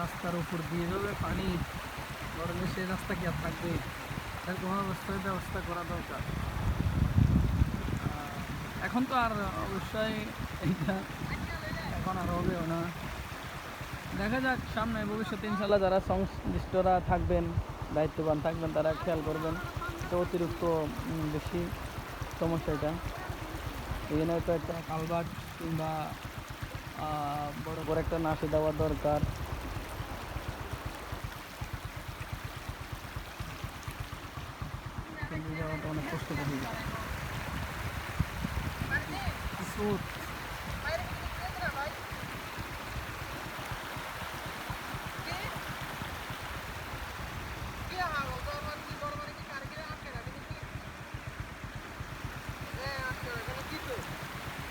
রাস্তার উপর দিয়ে যাবে, পানি গরমে সেই রাস্তা কি আর থাকবে? তার কোনো অবস্থায় ব্যবস্থা করা দরকার। এখন তো আর অবশ্যই এইটা এখন আর হবেও না। দেখা যাক, সামনে ভবিষ্যতে ইনশাল্লাহ যারা সংশ্লিষ্টরা থাকবেন, দায়িত্ববান থাকবেন, তারা খেয়াল করবেন তো অতিরিক্ত বেশি সমস্যা এটা। এখানে তো একটা কালবাট কিংবা বড় করে একটা নাশি দেওয়া দরকার। যাওয়াটা অনেক কষ্ট হয়ে স্রোত